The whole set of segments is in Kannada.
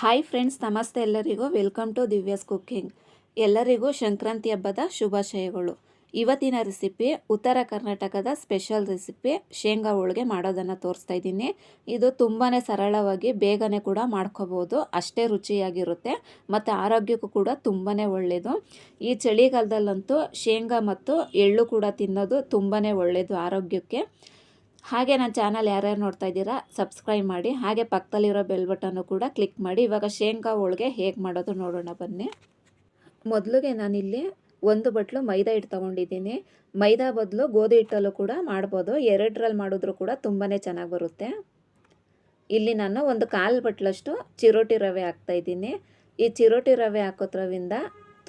ಹಾಯ್ ಫ್ರೆಂಡ್ಸ್ ನಮಸ್ತೆ ಎಲ್ಲರಿಗೂ. ವೆಲ್ಕಮ್ ಟು ದಿವ್ಯಾಸ್ ಕುಕ್ಕಿಂಗ್ ಎಲ್ಲರಿಗೂ ಸಂಕ್ರಾಂತಿ ಹಬ್ಬದ ಶುಭಾಶಯಗಳು. ಇವತ್ತಿನ ರೆಸಿಪಿ ಉತ್ತರ ಕರ್ನಾಟಕದ ಸ್ಪೆಷಲ್ ರೆಸಿಪಿ ಶೇಂಗಾ ಹೋಳಿಗೆ ಮಾಡೋದನ್ನು ತೋರಿಸ್ತಾ ಇದ್ದೀನಿ. ಇದು ತುಂಬಾ ಸರಳವಾಗಿ ಬೇಗನೆ ಕೂಡ ಮಾಡ್ಕೋಬೋದು. ಅಷ್ಟೇ ರುಚಿಯಾಗಿರುತ್ತೆ, ಮತ್ತು ಆರೋಗ್ಯಕ್ಕೂ ಕೂಡ ತುಂಬಾ ಒಳ್ಳೆಯದು ಈ ಚಳಿಗಾಲದಲ್ಲಂತೂ ಶೇಂಗಾ ಮತ್ತು ಎಳ್ಳು ಕೂಡ ತಿನ್ನೋದು ತುಂಬಾ ಒಳ್ಳೆಯದು ಆರೋಗ್ಯಕ್ಕೆ. ಹಾಗೆ ನನ್ನ ಚಾನಲ್ ಯಾರ್ಯಾರು ನೋಡ್ತಾ ಇದ್ದೀರಾ ಸಬ್ಸ್ಕ್ರೈಬ್ ಮಾಡಿ, ಹಾಗೆ ಪಕ್ಕದಲ್ಲಿರೋ ಬೆಲ್ ಬಟನ್ನು ಕೂಡ ಕ್ಲಿಕ್ ಮಾಡಿ. ಇವಾಗ ಶೇಂಗಾ ಹೋಳಿಗೆ ಹೇಗೆ ಮಾಡೋದು ನೋಡೋಣ ಬನ್ನಿ. ಮೊದಲಿಗೆ ನಾನಿಲ್ಲಿ ಒಂದು ಬಟ್ಲು ಮೈದಾ ಹಿಟ್ಟು ತೊಗೊಂಡಿದ್ದೀನಿ. ಮೈದಾ ಬದಲು ಗೋಧಿ ಹಿಟ್ಟಲ್ಲೂ ಕೂಡ ಮಾಡ್ಬೋದು. ಎರಡರಲ್ಲಿ ಮಾಡಿದ್ರು ಕೂಡ ತುಂಬಾ ಚೆನ್ನಾಗಿ ಬರುತ್ತೆ. ಇಲ್ಲಿ ನಾನು ಒಂದು ಕಾಲು ಬಟ್ಲಷ್ಟು ಚಿರೋಟಿ ರವೆ ಹಾಕ್ತಾಯಿದ್ದೀನಿ ಈ ಚಿರೋಟಿ ರವೆ ಹಾಕೋದ್ರವಿಂದ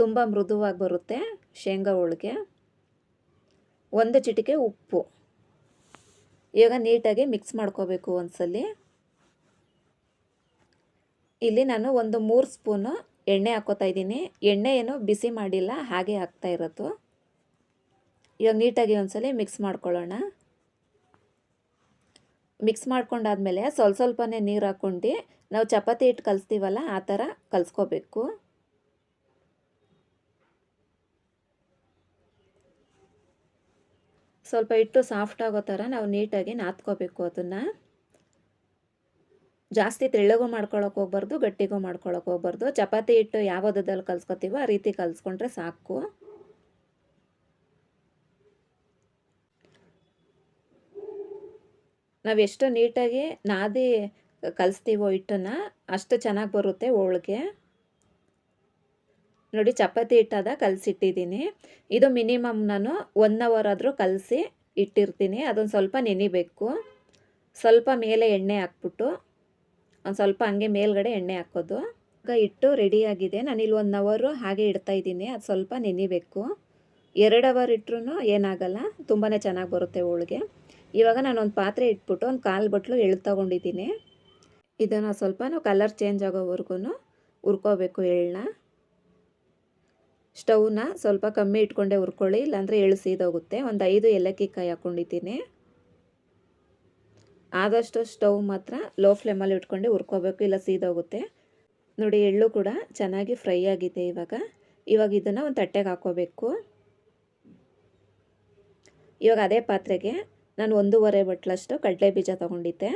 ತುಂಬ ಮೃದುವಾಗಿ ಬರುತ್ತೆ ಶೇಂಗಾ ಹೋಳಿಗೆ. ಒಂದು ಚಿಟಿಕೆ ಉಪ್ಪು. ಇವಾಗ ನೀಟಾಗಿ ಮಿಕ್ಸ್ ಮಾಡ್ಕೋಬೇಕು ಒಂದ್ಸಲಿ. ಇಲ್ಲಿ ನಾನು ಒಂದು ಮೂರು ಸ್ಪೂನು ಎಣ್ಣೆ ಹಾಕೋತಾ ಇದ್ದೀನಿ. ಎಣ್ಣೆ ಏನು ಬಿಸಿ ಮಾಡಿಲ್ಲ, ಹಾಗೆ ಹಾಕ್ತಾ ಇರೋದು. ಇವಾಗ ನೀಟಾಗಿ ಒಂದ್ಸಲ ಮಿಕ್ಸ್ ಮಾಡ್ಕೊಳ್ಳೋಣ. ಮಿಕ್ಸ್ ಮಾಡ್ಕೊಂಡಾದ್ಮೇಲೆ ಸ್ವಲ್ಪ ಸ್ವಲ್ಪನೇ ನೀರು ಹಾಕ್ಕೊಂಡು, ನಾವು ಚಪಾತಿ ಹಿಟ್ಟು ಕಲಿಸ್ತೀವಲ್ಲ, ಆ ಥರ ಕಲಿಸ್ಕೋಬೇಕು. ಸ್ವಲ್ಪ ಹಿಟ್ಟು ಸಾಫ್ಟ್ ಆಗೋ ಥರ ನಾವು ನೀಟಾಗಿ ನಾದ್ಕೋಬೇಕು ಅದನ್ನು. ಜಾಸ್ತಿ ತೆಳ್ಳಗೂ ಮಾಡ್ಕೊಳಕ್ಕೆ ಹೋಗ್ಬಾರ್ದು, ಗಟ್ಟಿಗೂ ಮಾಡ್ಕೊಳಕ್ಕೆ ಹೋಗ್ಬಾರ್ದು. ಚಪಾತಿ ಹಿಟ್ಟು ಯಾವ ಹದದಲ್ಲಿ ಕಲ್ಸ್ಕೊತೀವೋ ಆ ರೀತಿ ಕಲಿಸ್ಕೊಂಡ್ರೆ ಸಾಕು. ನಾವು ಎಷ್ಟು ನೀಟಾಗಿ ನಾದಿ ಕಲಿಸ್ತೀವೋ ಹಿಟ್ಟನ್ನು, ಅಷ್ಟು ಚೆನ್ನಾಗಿ ಬರುತ್ತೆ ಹೋಳಿಗೆ. ನೋಡಿ ಚಪಾತಿ ಹಿಟ್ಟಾದ ಕಲಸಿಟ್ಟಿದ್ದೀನಿ. ಇದು ಮಿನಿಮಮ್ ನಾನು ಒನ್ ಅವರ್ ಆದರೂ ಕಲಸಿ ಇಟ್ಟಿರ್ತೀನಿ. ಅದೊಂದು ಸ್ವಲ್ಪ ನೆನಿಬೇಕು ಸ್ವಲ್ಪ ಮೇಲೆ ಎಣ್ಣೆ ಹಾಕ್ಬಿಟ್ಟು, ಒಂದು ಸ್ವಲ್ಪ ಹಂಗೆ ಮೇಲ್ಗಡೆ ಎಣ್ಣೆ ಹಾಕೋದು. ಈಗ ಹಿಟ್ಟು ರೆಡಿಯಾಗಿದೆ ನಾನಿಲ್ಲಿ ಒನ್ ಅವರು ಹಾಗೆ ಇಡ್ತಾ ಇದ್ದೀನಿ. ಅದು ಸ್ವಲ್ಪ ನೆನಿಬೇಕು ಎರಡು ಅವರ್ ಇಟ್ಟರು ಏನಾಗಲ್ಲ. ತುಂಬಾ ಚೆನ್ನಾಗಿ ಬರುತ್ತೆ ಹೋಳಿಗೆ. ಇವಾಗ ನಾನು ಒಂದು ಪಾತ್ರೆ ಇಟ್ಬಿಟ್ಟು ಒಂದು ಕಾಲು ಬಟ್ಲು ಎಳ್ಳು ತೊಗೊಂಡಿದ್ದೀನಿ. ಇದನ್ನು ಸ್ವಲ್ಪ ಕಲರ್ ಚೇಂಜ್ ಆಗೋವರೆಗೂ ಹುರ್ಕೋಬೇಕು ಎಳ್ಳನ್ನ ಸ್ಟವ್ನ ಸ್ವಲ್ಪ ಕಮ್ಮಿ ಇಟ್ಕೊಂಡೆ ಹುರ್ಕೊಳ್ಳಿ, ಇಲ್ಲಾಂದರೆ ಎಳ್ಳು ಸೀದೋಗುತ್ತೆ. ಒಂದು ಐದು ಏಲಕ್ಕಿ ಕಾಯಿ ಹಾಕ್ಕೊಂಡಿದ್ದೀನಿ ಆದಷ್ಟು ಸ್ಟವ್ ಮಾತ್ರ ಲೋ ಫ್ಲೇಮಲ್ಲಿ ಇಟ್ಕೊಂಡು ಹುರ್ಕೋಬೇಕು, ಇಲ್ಲ ಸೀದೋಗುತ್ತೆ. ನೋಡಿ, ಎಳ್ಳು ಕೂಡ ಚೆನ್ನಾಗಿ ಫ್ರೈ ಆಗಿದೆ ಇವಾಗ. ಇವಾಗ ಇದನ್ನು ಒಂದು ತಟ್ಟೆಗೆ ಹಾಕೋಬೇಕು ಇವಾಗ ಅದೇ ಪಾತ್ರೆಗೆ ನಾನು ಒಂದೂವರೆ ಬಟ್ಲಷ್ಟು ಕಡಲೆ ಬೀಜ ತೊಗೊಂಡಿದ್ದೆ.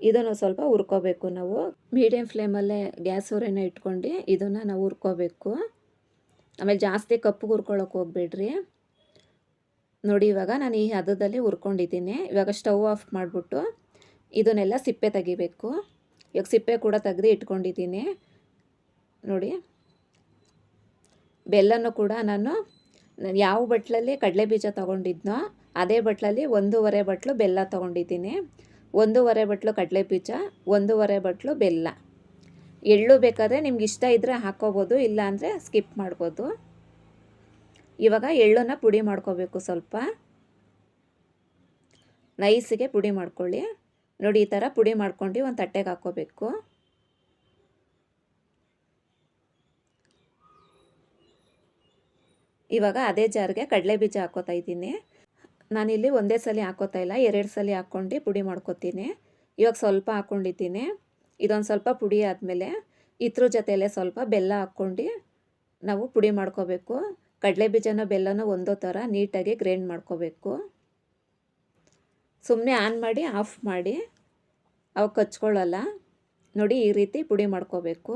ಇದನ್ನು ಸ್ವಲ್ಪ ಹುರ್ಕೋಬೇಕು ನಾವು. ಮೀಡಿಯಮ್ ಫ್ಲೇಮಲ್ಲೇ ಗ್ಯಾಸ್ ಹೊರೆನ ಇಟ್ಕೊಂಡು ಇದನ್ನು ನಾವು ಹುರ್ಕೋಬೇಕು. ಆಮೇಲೆ ಜಾಸ್ತಿ ಕಪ್ಪು ಹುರ್ಕೊಳ್ಳೋಕೆ ಹೋಗ್ಬೇಡ್ರಿ. ನೋಡಿ ಇವಾಗ ನಾನು ಈ ಹದದಲ್ಲಿ ಹುರ್ಕೊಂಡಿದ್ದೀನಿ. ಇವಾಗ ಸ್ಟವ್ ಆಫ್ ಮಾಡಿಬಿಟ್ಟು ಇದನ್ನೆಲ್ಲ ಸಿಪ್ಪೆ ತೆಗಿಬೇಕು. ಇವಾಗ ಸಿಪ್ಪೆ ಕೂಡ ತೆಗೆದು ಇಟ್ಕೊಂಡಿದ್ದೀನಿ. ನೋಡಿ. ಬೆಲ್ಲನೂ ಕೂಡ ನಾನು ಯಾವ ಬಟ್ಲಲ್ಲಿ ಕಡಲೆ ಬೀಜ ತೊಗೊಂಡಿದ್ನೋ ಅದೇ ಬಟ್ಲಲ್ಲಿ ಒಂದೂವರೆ ಬಟ್ಲು ಬೆಲ್ಲ ತೊಗೊಂಡಿದ್ದೀನಿ. ಒಂದೂವರೆ ಬಟ್ಲು ಕಡಲೆ ಬೀಜ, ಒಂದೂವರೆ ಬಟ್ಲು ಬೆಲ್ಲ. ಎಳ್ಳು ಬೇಕಾದರೆ ನಿಮ್ಗೆ ಇಷ್ಟ ಇದ್ದರೆ ಹಾಕ್ಕೋಬೋದು ಇಲ್ಲಾಂದರೆ ಸ್ಕಿಪ್ ಮಾಡ್ಬೋದು. ಇವಾಗ ಎಳ್ಳನ್ನು ಪುಡಿ ಮಾಡ್ಕೋಬೇಕು ಸ್ವಲ್ಪ. ನೈಸಿಗೆ ಪುಡಿ ಮಾಡ್ಕೊಳ್ಳಿ. ನೋಡಿ, ಈ ಥರ ಪುಡಿ ಮಾಡ್ಕೊಂಡು ಒಂದು ತಟ್ಟೆಗೆ ಹಾಕ್ಕೋಬೇಕು. ಇವಾಗ ಅದೇ ಜಾರ್ಗೆ ಕಡಲೆ ಬೀಜ ಹಾಕೋತಾ ಇದ್ದೀನಿ. ನಾನಿಲ್ಲಿ ಒಂದೇ ಸಲ ಹಾಕೋತಾ ಇಲ್ಲ, ಎರಡು ಸಲ ಹಾಕ್ಕೊಂಡು ಪುಡಿ ಮಾಡ್ಕೊತೀನಿ. ಇವಾಗ ಸ್ವಲ್ಪ ಹಾಕ್ಕೊಂಡಿದ್ದೀನಿ ಇದೊಂದು ಸ್ವಲ್ಪ ಪುಡಿ ಆದಮೇಲೆ ಇದ್ರ ಜೊತೆಯಲ್ಲೇ ಸ್ವಲ್ಪ ಬೆಲ್ಲ ಹಾಕ್ಕೊಂಡು ನಾವು ಪುಡಿ ಮಾಡ್ಕೋಬೇಕು. ಕಡಲೆ ಬೀಜನ ಬೆಲ್ಲನ ಒಂದೋ ಥರ ನೀಟಾಗಿ ಗ್ರೈಂಡ್ ಮಾಡ್ಕೋಬೇಕು. ಸುಮ್ಮನೆ ಆನ್ ಮಾಡಿ, ಆಫ್ ಮಾಡಿ ಅವು ಕಚ್ಕೊಳ್ಳಲ್ಲ. ನೋಡಿ ಈ ರೀತಿ ಪುಡಿ ಮಾಡ್ಕೋಬೇಕು.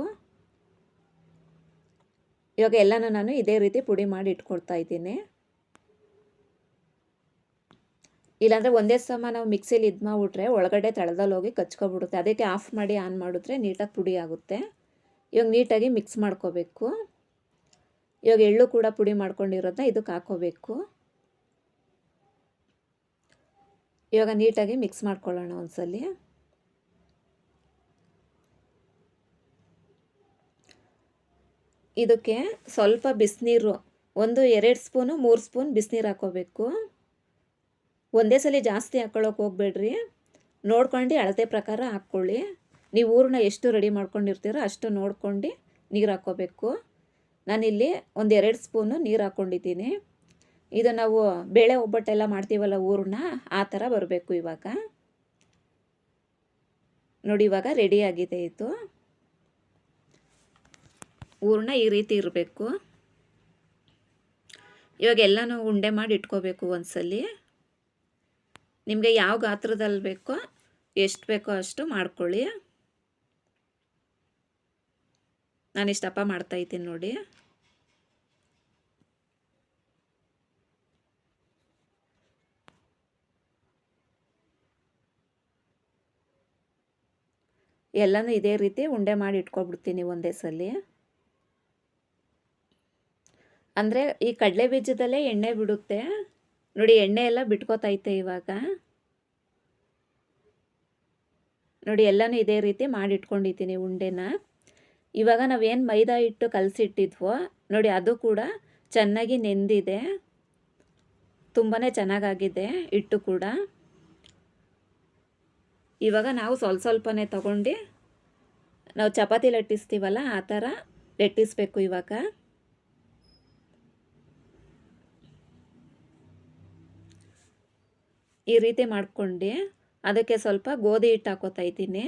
ಇವಾಗ ಎಲ್ಲನೂ ನಾನು ಇದೇ ರೀತಿ ಪುಡಿ ಮಾಡಿ ಇಟ್ಕೊಳ್ತಾ ಇದ್ದೀನಿ. ಇಲ್ಲಾಂದರೆ ಒಂದೇ ಸಮ ನಾವು ಮಿಕ್ಸಿಲಿ ಇದು ಮಾಡಿಬಿಟ್ರೆ ಒಳಗಡೆ ತಳದಲ್ಲಿ ಹೋಗಿ ಕಚ್ಕೊಬಿಡುತ್ತೆ. ಅದಕ್ಕೆ ಆಫ್ ಮಾಡಿ ಆನ್ ಮಾಡಿದ್ರೆ ನೀಟಾಗಿ ಪುಡಿ ಆಗುತ್ತೆ. ಇವಾಗ ನೀಟಾಗಿ ಮಿಕ್ಸ್ ಮಾಡ್ಕೋಬೇಕು. ಇವಾಗ ಎಳ್ಳು ಕೂಡ ಪುಡಿ ಮಾಡ್ಕೊಂಡಿರೋದನ್ನ ಇದಕ್ಕೆ ಹಾಕೋಬೇಕು. ಇವಾಗ ನೀಟಾಗಿ ಮಿಕ್ಸ್ ಮಾಡ್ಕೊಳ್ಳೋಣ ಒಂದ್ಸಲಿ. ಇದಕ್ಕೆ ಸ್ವಲ್ಪ ಬಿಸಿನೀರು, ಒಂದು ಎರಡು ಸ್ಪೂನು ಮೂರು ಸ್ಪೂನ್ ಬಿಸಿನೀರು ಹಾಕೋಬೇಕು. ಒಂದೇ ಸಲ ಜಾಸ್ತಿ ಹಾಕ್ಕೊಳ್ಳೋಕೆ ಹೋಗ್ಬೇಡ್ರಿ. ನೋಡ್ಕೊಂಡು ಅಳತೆ ಪ್ರಕಾರ ಹಾಕ್ಕೊಳ್ಳಿ. ನೀವು ಊರನ್ನ ಎಷ್ಟು ರೆಡಿ ಮಾಡ್ಕೊಂಡಿರ್ತೀರೋ ಅಷ್ಟು ನೋಡ್ಕೊಂಡು ನೀರು ಹಾಕ್ಕೋಬೇಕು. ನಾನಿಲ್ಲಿ ಒಂದು ಎರಡು ಸ್ಪೂನು ನೀರು ಹಾಕ್ಕೊಂಡಿದ್ದೀನಿ. ಇದು ನಾವು ಬೇಳೆ ಒಬ್ಬಟ್ಟೆಲ್ಲ ಮಾಡ್ತೀವಲ್ಲ ಊರನ್ನ, ಆ ಥರ ಬರಬೇಕು ಇವಾಗ. ನೋಡಿ, ಇವಾಗ ರೆಡಿ ಆಗಿದೆ ಇದು. ಊರನ್ನ ಈ ರೀತಿ ಇರಬೇಕು. ಇವಾಗ ಎಲ್ಲನೂ ಉಂಡೆ ಮಾಡಿ ಇಟ್ಕೋಬೇಕು ಒಂದ್ಸಲಿ. ನಿಮಗೆ ಯಾವ ಗಾತ್ರದಲ್ಲಿ ಬೇಕೋ ಎಷ್ಟು ಬೇಕೋ ಅಷ್ಟು ಮಾಡ್ಕೊಳ್ಳಿ. ನಾನು ಇಷ್ಟಪ್ಪ ಮಾಡ್ತಾ ಇದ್ದೀನಿ ನೋಡಿ. ಎಲ್ಲನೂ ಇದೇ ರೀತಿ ಉಂಡೆ ಮಾಡಿ ಇಟ್ಕೊಬಿಡ್ತೀನಿ ಒಂದೇ ಸಲ. ಅಂದರೆ ಈ ಕಡಲೆ ಬೀಜದಲ್ಲೇ ಎಣ್ಣೆ ಬಿಡುತ್ತೆ. ನೋಡಿ ಎಣ್ಣೆ ಎಲ್ಲ ಬಿಟ್ಕೋತೈತೆ ಇವಾಗ. ನೋಡಿ ಎಲ್ಲನೂ ಇದೇ ರೀತಿ ಮಾಡಿ ಇಟ್ಕೊಂಡಿದ್ದೀನಿ ಉಂಡೆನ. ಇವಾಗ ನಾವೇನು ಮೈದಾ ಹಿಟ್ಟು ಕಲಸಿಟ್ಟಿದ್ವೋ, ನೋಡಿ ಅದು ಕೂಡ ಚೆನ್ನಾಗಿ ನೆಂದಿದೆ. ತುಂಬಾ ಚೆನ್ನಾಗಾಗಿದೆ ಹಿಟ್ಟು ಕೂಡ. ಇವಾಗ ನಾವು ಸ್ವಲ್ಪ ಸ್ವಲ್ಪನೇ ತಗೊಂಡು, ನಾವು ಚಪಾತಿ ಲಟ್ಟಿಸ್ತೀವಲ್ಲ, ಆ ಥರ, ಲಟ್ಟಿಸ್ಬೇಕು ಇವಾಗ. ಈ ರೀತಿ ಮಾಡ್ಕೊಂಡು ಅದಕ್ಕೆ ಸ್ವಲ್ಪ ಗೋಧಿ ಹಿಟ್ಟು ಹಾಕೋತಾ ಇದ್ದೀನಿ.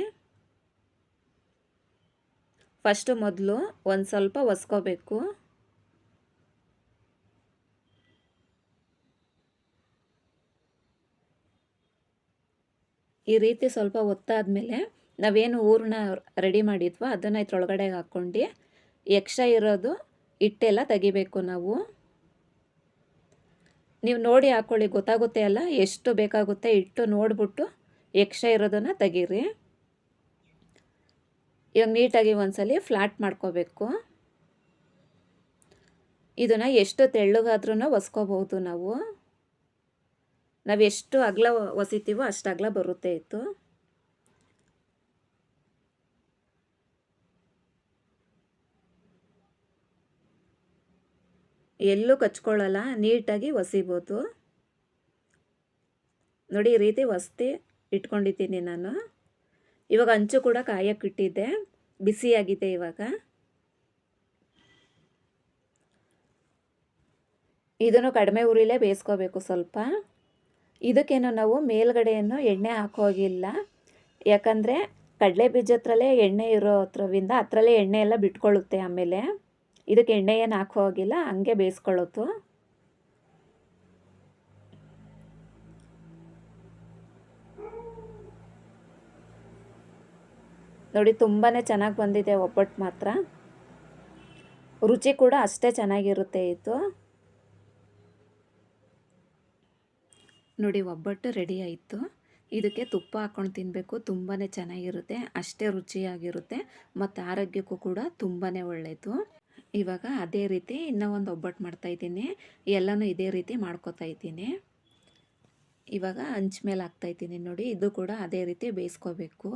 ಫಸ್ಟು ಮೊದಲು ಒಂದು ಸ್ವಲ್ಪ ಒಸ್ಕೋಬೇಕು. ಈ ರೀತಿ ಸ್ವಲ್ಪ ಒತ್ತಾದಮೇಲೆ ನಾವೇನು ಊರ್ಣ ರೆಡಿ ಮಾಡಿದ್ವೋ ಅದನ್ನು ಇದ್ರೊಳಗಡೆ ಹಾಕ್ಕೊಂಡು ಎಕ್ಸ್ಟ್ರಾ ಇರೋದು ಹಿಟ್ಟೆಲ್ಲ ತೆಗಿಬೇಕು ನಾವು. ನೀವು ನೋಡಿ ಹಾಕ್ಕೊಳ್ಳಿ ಗೊತ್ತಾಗುತ್ತೆ ಅಲ್ಲ? ಎಷ್ಟು ಬೇಕಾಗುತ್ತೆ? ಇಟ್ಟು ನೋಡಿಬಿಟ್ಟು ಎಕ್ಸ್ಟ್ರಾ ಇರೋದನ್ನು ತೆಗೀರಿ. ಇವಾಗ ನೀಟಾಗಿ ಒಂದ್ಸಲಿ ಫ್ಲಾಟ್ ಮಾಡ್ಕೋಬೇಕು. ಇದನ್ನು ಎಷ್ಟು ತೆಳ್ಳಗಾದ್ರೂ ಒಸ್ಕೋಬಹುದು ನಾವು. ನಾವು ಎಷ್ಟು ಅಗಲ ಒಸಿತೀವೋ ಅಷ್ಟು ಅಗಲ ಬರುತ್ತೆ ಇತ್ತು ಎಲ್ಲೂ ಕಚ್ಕೊಳ್ಳಲ್ಲ, ನೀಟಾಗಿ ಒಸಿಬೋದು. ನೋಡಿ, ಈ ರೀತಿ ಒಸ್ತಿ ಇಟ್ಕೊಂಡಿದ್ದೀನಿ ನಾನು. ಇವಾಗ ಅಂಚು ಕೂಡ ಕಾಯಕ್ಕಿಟ್ಟಿದ್ದೆ ಬಿಸಿಯಾಗಿದೆ ಇವಾಗ. ಇದನ್ನು ಕಡಿಮೆ ಉರಿಲೇ ಬೇಯಿಸ್ಕೋಬೇಕು ಸ್ವಲ್ಪ. ಇದಕ್ಕೇನು ನಾವು ಮೇಲ್ಗಡೆಯನ್ನು ಎಣ್ಣೆ ಹಾಕೋಗಿಲ್ಲ ಯಾಕಂದರೆ ಕಡಲೆ ಬೀಜ ಹತ್ರಲ್ಲೇ ಎಣ್ಣೆ ಇರೋ ಹತ್ರವಿಂದ ಹತ್ರಲ್ಲೇ ಎಣ್ಣೆ ಎಲ್ಲ ಬಿಟ್ಕೊಳ್ಳುತ್ತೆ ಆಮೇಲೆ. ಇದಕ್ಕೆ ಎಣ್ಣೆ ಏನು ಹಾಕೋ ಹೋಗಿಲ್ಲ, ಹಂಗೆ ಬೇಯಿಸ್ಕೊಳ್ಳೋದು. ನೋಡಿ ತುಂಬಾ ಚೆನ್ನಾಗಿ ಬಂದಿದೆ ಒಬ್ಬಟ್ಟು ಮಾತ್ರ. ರುಚಿ ಕೂಡ ಅಷ್ಟೇ ಚೆನ್ನಾಗಿರುತ್ತೆ ಇದು. ನೋಡಿ, ಒಬ್ಬಟ್ಟು ರೆಡಿ ಆಯಿತು. ಇದಕ್ಕೆ ತುಪ್ಪ ಹಾಕ್ಕೊಂಡು ತಿನ್ನಬೇಕು ತುಂಬಾ ಚೆನ್ನಾಗಿರುತ್ತೆ, ಅಷ್ಟೇ ರುಚಿಯಾಗಿರುತ್ತೆ, ಮತ್ತು ಆರೋಗ್ಯಕ್ಕೂ ಕೂಡ ತುಂಬಾ ಒಳ್ಳೆಯದು ಇವಾಗ ಅದೇ ರೀತಿ ಇನ್ನೂ ಒಂದು ಒಬ್ಬಟ್ಟು ಮಾಡ್ತಾಯಿದ್ದೀನಿ ಎಲ್ಲನೂ ಇದೇ ರೀತಿ ಮಾಡ್ಕೋತಾ ಇದ್ದೀನಿ. ಇವಾಗ ಹಂಚ್ ಮೇಲೆ ಹಾಕ್ತಾಯಿದ್ದೀನಿ ನೋಡಿ, ಇದು ಕೂಡ ಅದೇ ರೀತಿ ಬೇಯಿಸ್ಕೋಬೇಕು.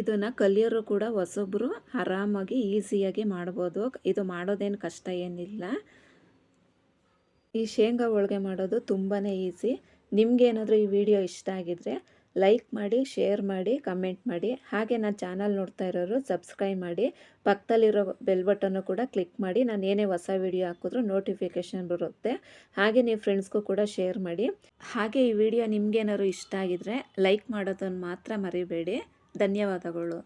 ಇದನ್ನು ಕಲಿಯೋರು ಕೂಡ ಹೊಸೊಬ್ಬರು ಆರಾಮಾಗಿ ಈಸಿಯಾಗಿ ಮಾಡ್ಬೋದು. ಇದು ಮಾಡೋದೇನು ಕಷ್ಟ ಏನಿಲ್ಲ. ಈ ಶೇಂಗಾ ಹೋಳಿಗೆ ಮಾಡೋದು ತುಂಬಾ ಈಸಿ. ನಿಮಗೇನಾದರೂ ಈ ವಿಡಿಯೋ ಇಷ್ಟ ಆಗಿದರೆ ಲೈಕ್ ಮಾಡಿ ಶೇರ್ ಮಾಡಿ ಕಮೆಂಟ್ ಮಾಡಿ. ಹಾಗೆ ನನ್ನ ಚಾನಲ್ ನೋಡ್ತಾ ಇರೋರು ಸಬ್ಸ್ಕ್ರೈಬ್ ಮಾಡಿ. ಪಕ್ಕದಲ್ಲಿರೋ ಬೆಲ್ ಬಟನ್ನು ಕೂಡ ಕ್ಲಿಕ್ ಮಾಡಿ. ನಾನು ಏನೇ ಹೊಸ ವಿಡಿಯೋ ಹಾಕಿದ್ರೂ ನೋಟಿಫಿಕೇಷನ್ ಬರುತ್ತೆ. ಹಾಗೆ ನೀವು ಫ್ರೆಂಡ್ಸ್ಗೂ ಕೂಡ ಶೇರ್ ಮಾಡಿ. ಹಾಗೆ ಈ ವಿಡಿಯೋ ನಿಮಗೇನಾದ್ರು ಇಷ್ಟ ಆಗಿದ್ರೆ ಲೈಕ್ ಮಾಡೋದನ್ನು ಮಾತ್ರ ಮರಿಬೇಡಿ. ಧನ್ಯವಾದಗಳು.